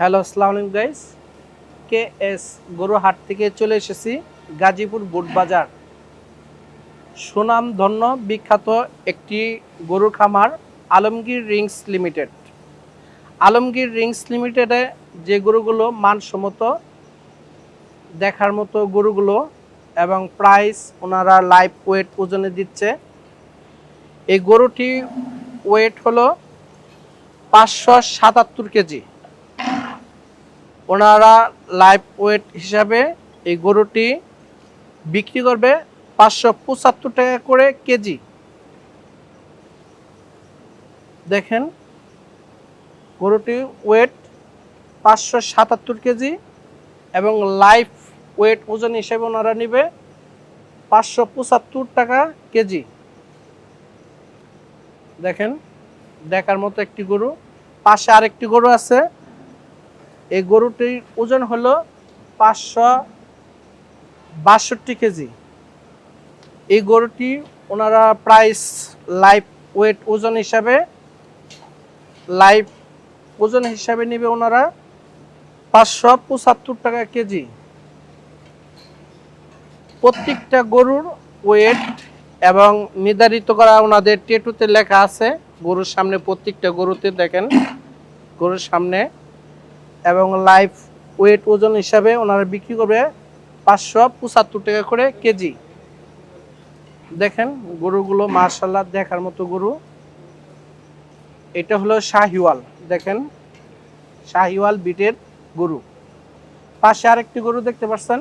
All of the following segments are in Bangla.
হ্যালো, আসসালামু গাইস। কে এস গরু হাট থেকে চলে এসেছি গাজীপুর বুট বাজার সুনাম ধন্য বিখ্যাত একটি গরুর খামার Alamgir rings limited. Alamgir rings লিমিটেডে যে গরুগুলো মানসম্মত দেখার মতো গরুগুলো এবং প্রাইস ওনারা লাইভ ওয়েট ওজনে দিচ্ছে, এই গরুটি ওয়েট হলো পাঁচশো সাতাত্তর কেজি। ওনারা লাইভ ওয়েট হিসাবে এই গরুটি বিক্রি করবে পাঁচশো পঁচাত্তর টাকা করে কেজি। দেখেন, গরুটি ওয়েট পাঁচশো সাতাত্তর কেজি এবং লাইফ ওয়েট ওজন হিসেবে ওনারা নেবে পাঁচশো পঁচাত্তর টাকা কেজি। দেখেন, দেখার মতো একটি গরু। পাশে আরেকটি গরু আছে এই গরুটির ওজন হলো পাঁচশো বাষট্টি কেজি। এই গরুটি ওনারা প্রাইস লাইফ ওয়েট ওজন হিসাবে লাইফ ওজন হিসাবে নেবে ওনারা পাঁচশো পঁচাত্তর টাকা কেজি। প্রত্যেকটা গরুর ওয়েট এবং নির্ধারিত করা ওনাদের টেটুতে লেখা আছে, গরুর সামনে প্রত্যেকটা গরুতে দেখেন, গরুর সামনে এবং লাইফ ওয়েট ওজন হিসাবে ওনারা বিক্রি করবে পাঁচশো পঁচাত্তর টাকা করে কেজি। দেখেন, গরুগুলো মার্শাল্লাহ দেখার মতো গরু। এটা হলো শাহিওয়াল, দেখেন। শাহিওয়াল বিটের গরু। পাশে আরেকটি গরু দেখতে পাচ্ছেন।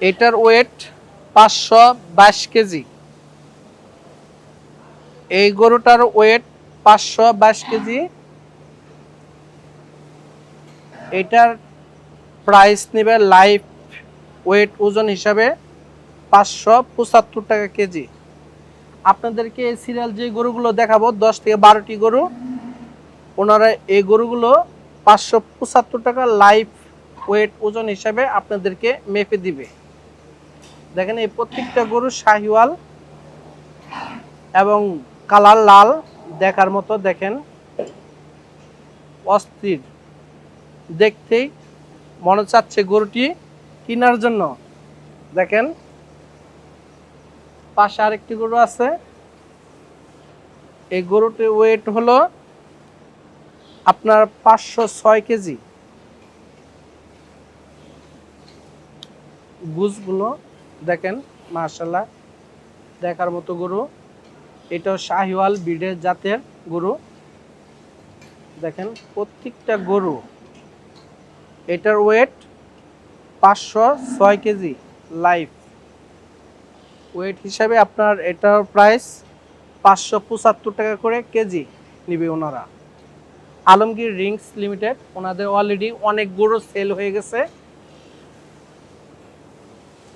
এটার ওয়েট পাঁচশো বাইশ কেজি। এই গরুটার ওয়েট পাঁচশো বাইশ কেজি। এটার প্রাইস নেবে লাইফ ওয়েট ওজন হিসাবে পাঁচশো পঁচাত্তর টাকা কেজি। আপনাদেরকে এই সিরিয়াল যে গরুগুলো দেখাবো, দশ থেকে বারোটি গরু, ওনারা এই গরুগুলো পাঁচশো পঁচাত্তর টাকা লাইফ ওয়েট ওজন হিসাবে আপনাদেরকে মেপে দিবে। দেখেন এই প্রত্যেকটা গরু শাহিওয়াল এবং কালার লাল দেখার মতো দেখেন, অস্থির। দেখতেই মনে চাচ্ছে গরুটি কেনার জন্য। দেখেন, পাশে আরেকটি গরু আছে। এই গরুটির ওয়েট হলো আপনার পাঁচশো ছয় কেজি। গুজগুলো দেখেন মার্শাল্লাহ দেখার মতো গরু। এটা শাহিওয়াল বিডের জাতের গরু। দেখেন, প্রত্যেকটা গরু এটার ওয়েট পাঁচশো ছয় কেজি লাইফ। ওয়েট হিসাবে আপনার এটার প্রাইস পাঁচশো পঁচাত্তর টাকা করে কেজি নিবে ওনারা। আলমগীর রিংস লিমিটেড, ওনাদের অলরেডি অনেক গরু সেল হয়ে গেছে।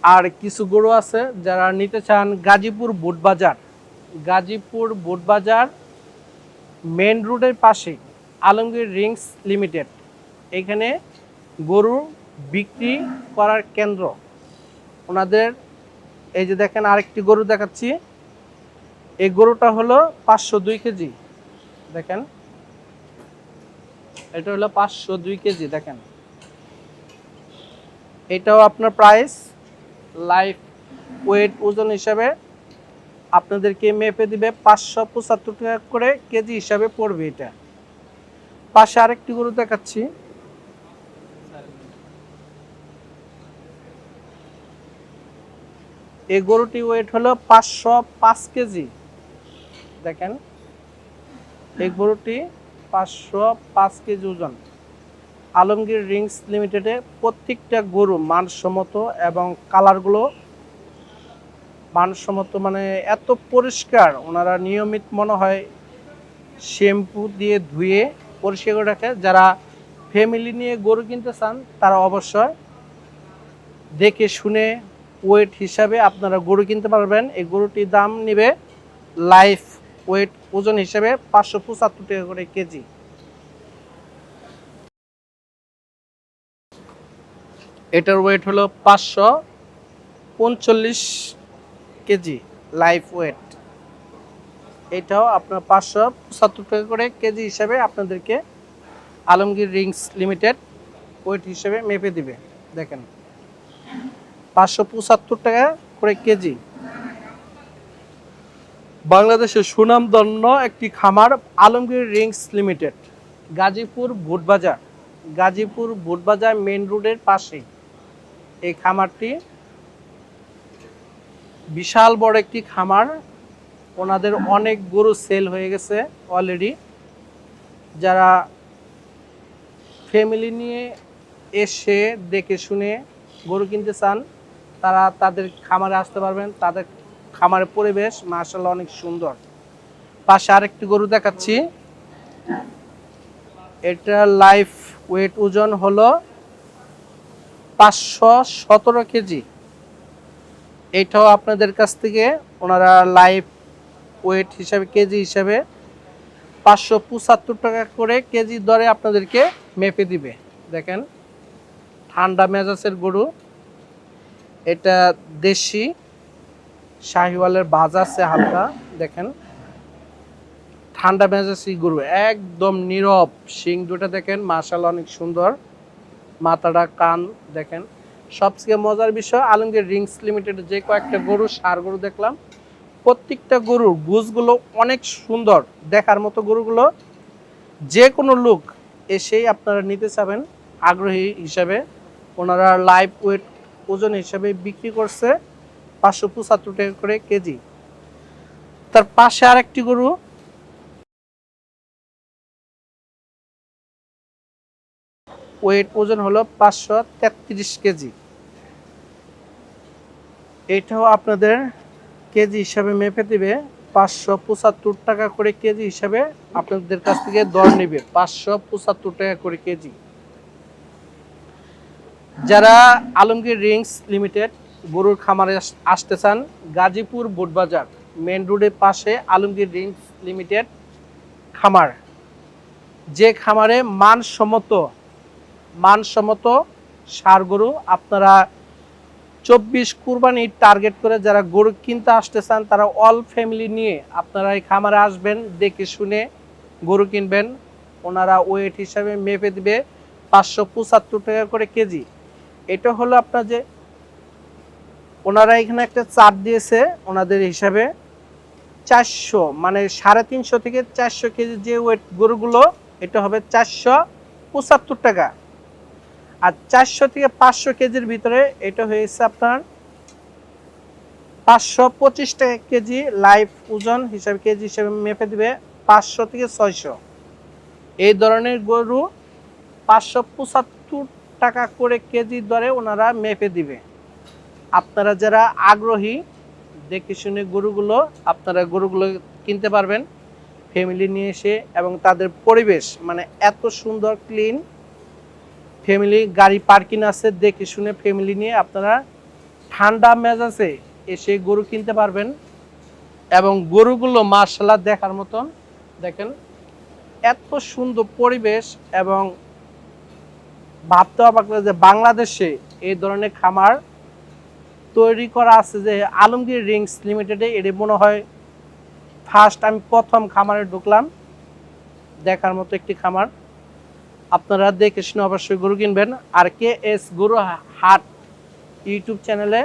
আর কিছু গরু আছে যারা নিতে চান গাজীপুর বুটবাজার। গাজীপুর বুটবাজার মেন রোডের পাশে আলমগীর রিংস লিমিটেড। এখানে গরু বিক্রি করার কেন্দ্র। ওনাদের, এই যে দেখেন আরেকটি গরু দেখাচ্ছি। এই গরুটা হলো পাঁচশো দুই কেজি। দেখেন। এটা হলো পাঁচশো দুই কেজি, দেখেন। এটাও আপনার প্রাইস লাইফ ওয়েট ওজন হিসাবে আপনাদেরকে মেপে দিবে পাঁচশো পঁচাত্তর টাকা করে কেজি হিসাবে পড়বে এটা। পাশে আরেকটি গরু দেখাচ্ছি। এই গরুটি ওয়েট হলো পাঁচশো পাঁচ কেজি। দেখেন, এই গরুটি পাঁচশো পাঁচ কেজি ওজন। আলমগীর রিংস লিমিটেডে প্রত্যেকটা গরু মানসম্মত এবং কালারগুলো মানসম্মত মানে এত পরিষ্কার, ওনারা নিয়মিত মনে হয় শ্যাম্পু দিয়ে ধুয়ে পরিষ্কার করে রাখে। যারা ফ্যামিলি নিয়ে গরু কিনতে চান, তারা অবশ্যই দেখে শুনে ওয়েট হিসাবে আপনারা গরু কিনতে পারবেন। এই গরুটির দাম নেবে লাইফ ওয়েট ওজন হিসাবে পাঁচশো পঁচাত্তর টাকা করে কেজি। এটার ওয়েট হলো পাঁচশো পঞ্চল্লিশ কেজি লাইফ ওয়েট। এটাও আপনার পাঁচশো পঁচাত্তর টাকা করে কেজি হিসাবে আপনাদেরকে আলমগীর রিংস লিমিটেড ওয়েট হিসেবে মেপে দিবে। দেখেন। পাঁচশো পঁচাত্তর টাকা করে কেজি। বাংলাদেশের সুনামধন্য একটি খামার Alamgir rings limited, Gazipur Bootbazar. Gazipur Bootbazar main রোডের পাশে। এই খামারটি বিশাল বড় একটি খামার। ওনাদের অনেক গরু সেল হয়ে গেছে অলরেডি। যারা ফ্যামিলি নিয়ে এসে দেখে শুনে গরু কিনতে চান তারা তাদের খামারে আসতে পারবেন, তাদের খামারের পরিবেশ মার্শাল অনেক সুন্দর। পাশে আরেকটি গরু দেখাচ্ছি। এটা লাইফ ওয়েট ওজন হলো পাঁচশো সতেরো কেজি। এটাও আপনাদের কাছ থেকে, ওনারা লাইফ ওয়েট হিসাবে, কেজি হিসাবে পাঁচশো পঁচাত্তর টাকা করে কেজি দরে আপনাদেরকে মেপে দিবে। দেখেন, ঠান্ডা মেজাজের গরু। এটা দেশি শাহিওয়ালের বাজ আছে হালকা, দেখেন। ঠান্ডা মেজাজি গরু, একদম নীরব। শিং দুটা দেখেন মার্শাল অনেক সুন্দর। মাথাটা কান, দেখেন। সবচেয়ে মজার বিষয়, আলমগীর রিংস লিমিটেড যে কয়েকটা গরু, সার গরু দেখলাম। প্রত্যেকটা গরুর গুজগুলো অনেক সুন্দর। দেখার মতো গরুগুলো যে কোনো লোক এসেই আপনারা নিতে চাবেন। আগ্রহী হিসাবে ওনারা লাইভ ওয়েট ওজন হিসাবে বিক্রি করছে পাঁচশো পঁচাত্তর টাকা করে কেজি। তার পাশে আরেকটি গরু। ওয়েট ওজন হলো পাঁচশো তেত্রিশ কেজি। এটাও আপনাদের কেজি হিসাবে মেপে দিবে, পাঁচশো পঁচাত্তর টাকা করে কেজি হিসাবে আপনাদের কাছ থেকে দর নেবে, পাঁচশো পঁচাত্তর টাকা করে কেজি। যারা আলমগীর রিংস লিমিটেড, গরুর খামারে আসতে চান, গাজীপুর বোটবাজার মেন রোডের পাশে আলমগীর রিংস লিমিটেড খামার। যে খামারে মানসম্মত মানসম্মত সার গরু আপনারা চব্বিশ কুরবানির টার্গেট করে যারা গরু কিনতে আসতে চান, তারা অল ফ্যামিলি নিয়ে আপনারা এই খামারে আসবেন, দেখে শুনে গরু কিনবেন। ওনারা ওয়েট হিসাবে মেপে দিবে পাঁচশো পঁচাত্তর টাকা করে কেজি। এটা হলো আপনার যে ওনারা এখানে একটা চার দিয়েছে ওনাদের হিসাবে চারশো মানে সাড়ে তিনশো থেকে চারশো কেজি যে ওয়েট গরুগুলো, এটা হবে চারশো পঁচাত্তর টাকা। আর চারশো থেকে পাঁচশো কেজির ভিতরে এটা হয়েছে আপনার পাঁচশো পঁচিশ টাকা কেজি লাইফ ওজন হিসাবে, কেজি হিসাবে মেপে দিবে পাঁচশো থেকে ছয়শো। এই ধরনের গরু পাঁচশো পঁচাত্তর টাকা করে কেজি দরে ওনারা মেপে দিবে। আপনারা যারা আগ্রহী, দেখে শুনে গরুগুলো, আপনারা গরুগুলো কিনতে পারবেন। ফ্যামিলি নিয়ে এসে এবং তাদের পরিবেশ মানে এত সুন্দর, ক্লিন। ফ্যামিলি, গাড়ি পার্কিং আছে, দেখে শুনে ফ্যামিলি নিয়ে আপনারা ঠান্ডা মেজাজে এসে গরু কিনতে পারবেন। এবং গরুগুলো মার্শাল্লাহ দেখার মতন, দেখেন, এত সুন্দর পরিবেশ এবং ভাবতে অবাক যে বাংলাদেশে এই ধরনের খামার তৈরি করা আছে যে আলমগীর রিংস লিমিটেডে এটি মনে হয় ফার্স্ট আমি প্রথম খামারে ঢুকলাম। দেখার মতো একটি খামার। আপনারা দেখে শুনে অবশ্যই গরু কিনবেন। আর কে এস গরু হাট ইউটিউব চ্যানেলে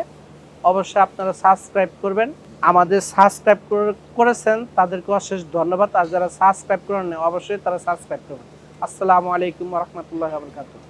অবশ্যই আপনারা সাবস্ক্রাইব করবেন। আমাদের সাবস্ক্রাইব করেছেন, তাদেরকে অশেষ ধন্যবাদ। আর যারা সাবস্ক্রাইব করেন অবশ্যই তারা সাবস্ক্রাইব করবেন। আসসালামু আলাইকুম রহমতুল্লাহ আবরকাতুহ